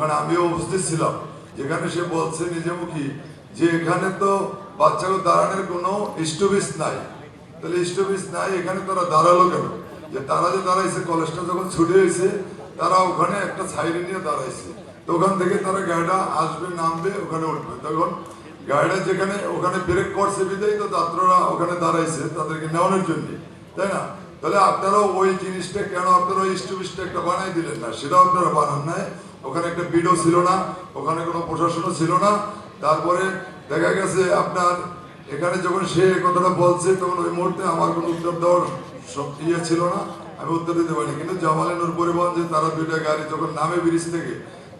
ওখানে আমিও উপস্থিত ছিলাম। যেখানে সে বলছে নিজেমুখী যে এখানে তো বাচ্চাকে দাঁড়ানোর কোনো স্টপিস নাই। তাহলে স্টপিস নাই, এখানে তারা দাঁড়াল কেন? যে তারা যে দাঁড়াইছে, কলেজটা যখন ছুটে হয়েছে, তারা ওখানে একটা সাইডে নিয়ে দাঁড়াইছে। তো ওখান থেকে তারা গাড়িটা আসবে, নামবে, ওখানে উঠবে। তখন গাড়িটা যেখানে, ওখানে ব্রেক করছে বিদায়, তো ছাত্ররা ওখানে দাঁড়াইছে তাদেরকে নেওয়ানোর জন্য। তাই না? তাহলে আপনারা ওই জিনিসটা কেন আপনারা ওই স্টপিসটা একটা বানাই দিলেন না? সেটাও আপনারা বানান নাই। ওখানে একটা বিডও ছিল না, ওখানে কোনো প্রশাসনও ছিল না। তারপরে দেখা গেছে আপনার এখানে যখন সে কথাটা বলছে, তখন ওই মুহূর্তে আমার কোনো উত্তর দেওয়ার ইয়ে ছিল না। আমি উত্তর দিতে পারিনি। কিন্তু জামালে নূর পরিবহন যে তারা দুইটা গাড়ি যখন নামে ব্রিজ থেকে,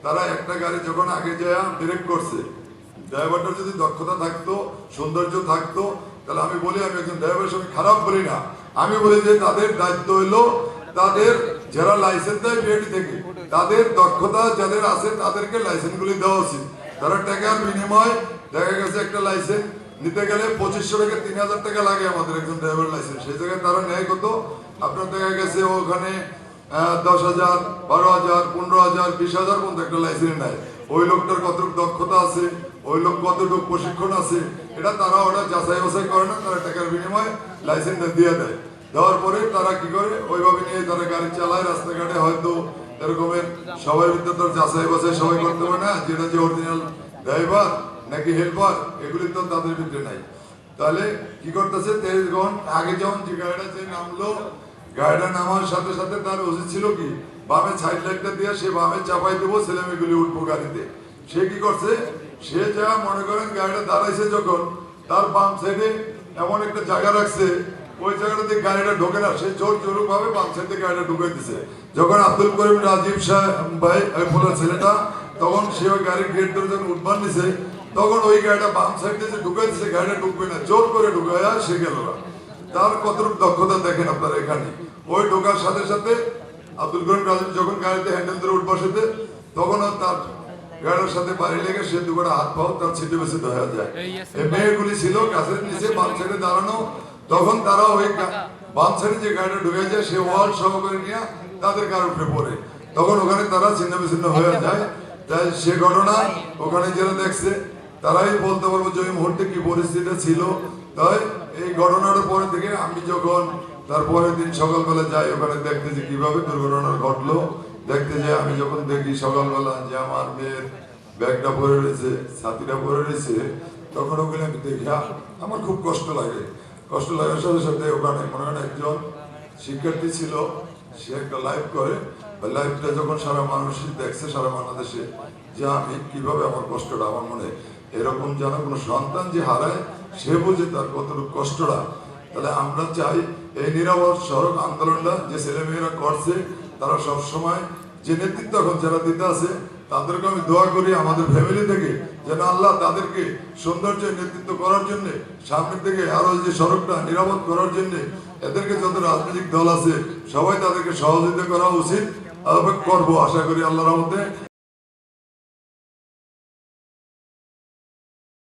তারা একটা গাড়ি যখন আগে যায় ডিরেক্ট করছে, ড্রাইভারটার যদি দক্ষতা থাকতো, সৌন্দর্য থাকতো, তাহলে আমি বলি, আমি একজন ড্রাইভারের সঙ্গে খারাপ বলি না। আমি বলি যে তাদের দায়িত্ব হলো তাদের যারা লাইসেন্স দেয় বিএডি থেকে, তাদের দক্ষতা যাদের আছে তাদেরকে লাইসেন্সগুলি দেওয়া উচিত। তারা টাকার বিনিময় দেখা গেছে একটা লাইসেন্স নিতে গেলে পঁচিশশো থেকে তিন হাজার টাকা লাগে আমাদের একজন ড্রাইভার লাইসেন্স সেই জায়গায় তারা নেয় কত? আপনার দেখা গেছে ওখানে দশ হাজার, বারো হাজার, পনেরো হাজার, বিশ হাজার একটা লাইসেন্স নেয় ওই লোকটার কতটুকু দক্ষতা আছে, ওই লোক কতটুকু প্রশিক্ষণ আছে, এটা তারা যাচাই বাছাই করে না, তারা টাকার বিনিময়ে দিয়ে দেয়। দেওয়ার পরে তারা কি করে? ওইভাবে নিয়ে তারা গাড়ি চালায়, রাস্তাঘাটে হয়তো এরকমের সবাই ভিতরে তো যাচাই বাছাই সবাই করতে পারে না, যেটা যে অরিজিনাল ড্রাইভার নাকি হেল্পার এগুলি তো তাদের ভিতরে নাই। তাহলে কি করতেছে তেজগণ আগে যেমন যে গাড়িটা যে নামলো গাড়িটা নামার সাথে সাথে তার উচিত ছিল কি? বামে সাইড লাইটটা দিয়ে সে বামে চাপাই দেবো ছেলে মেয়েগুলি উঠবো গাড়িতে। সে কি করছে? সে যা মনে করেন গাড়িটা দাঁড়াইছে যখন, তার বাম সাইডে এমন একটা জায়গা রাখছে, ওই জায়গাটাতে গাড়িটা ঢোকে না, সে জোর জোরক ভাবে বাম সাইডে গাড়িটা ঢুকে দিছে। যখন আব্দুল করিম রাজীব শাহ ভাই ওই ছেলেটা, তখন সে ওই গাড়ির গেট ধরে যখন উঠবান দিছে তখন ওই গাড়িটা বাম সাইডে যে ঢুকে দিছে, গাড়িটা ঢুকবে না। জোর করে ঢুকে সে গেল। না তার কতটুকু দক্ষতা দেখেন আপনারা এখানে? ওই ঢোকার সাথে সাথে আব্দুল করিম রাজীব যখন গাড়িতে হ্যান্ডেল ধরে উঠবার সাথে তখনও তার গাড়ির সাথে বাড়ি লেগে সে দুটো হাত পাও তার ছিটে বেছে দেখা যায়। এই মেয়েগুলি ছিল গাছের নিচে বাম সাইডে দাঁড়ানো। তখন তারা ওই বাম সাইডে যে গাড়িটা ঢুকে যায় সে ওয়াল সহ করে নিয়ে তাদের উঠে পড়ে। তখন ওখানে তারা ছিন্ন বিচ্ছিন্ন হয়ে যায়। তাই সে ঘটনা ওখানে যারা দেখছে তারাই বলতে পারব যে ওই মুহূর্তে কি পরিস্থিতি ছিল। তাই এই ঘটনার পরে থেকে আমি যখন তারপরের দিন সকালবেলা যাই, ওখানে দেখতে যে কীভাবে দুর্ঘটনা ঘটলো, দেখতে যে আমি যখন দেখি সকালবেলা যে আমার মেয়ের ব্যাগটা পরে রয়েছে, ছাতিটা পরে রয়েছে, তখন ওগুলো আমি দেখি আমার খুব কষ্ট লাগে। কষ্ট লাগার সাথে সাথে ওখানে মনে হয় একজন শিক্ষার্থী ছিল, সে একটা লাইভ করে। লাইভটা যখন সারা মানুষ দেখছে, সারা বাংলাদেশে যে আমি কীভাবে আমার কষ্টটা, আমার মনে এরকম যেন কোনো সন্তান যে হারায়, সে বুঝে তার কতটুকু কষ্টটা। তাহলে আমরা চাই এই নিরাপদ সড়ক আন্দোলনটা যে ছেলেমেয়েরা করছে, তারা সব সময় যে নেতৃত্ব এখন যারা দিতে আছে, তাদেরকে আমি দোয়া করি আমাদের ফ্যামিলি থেকে, যেন আল্লাহ তাদেরকে সৌন্দর্য নেতৃত্ব করার জন্য, সামনের থেকে আরও যে সড়কটা নিরাপদ করার জন্য, এদেরকে যত রাজনৈতিক দল আছে, সবাই তাদেরকে সহযোগিতা করা উচিত। করব, আশা করি আল্লাহর মধ্যে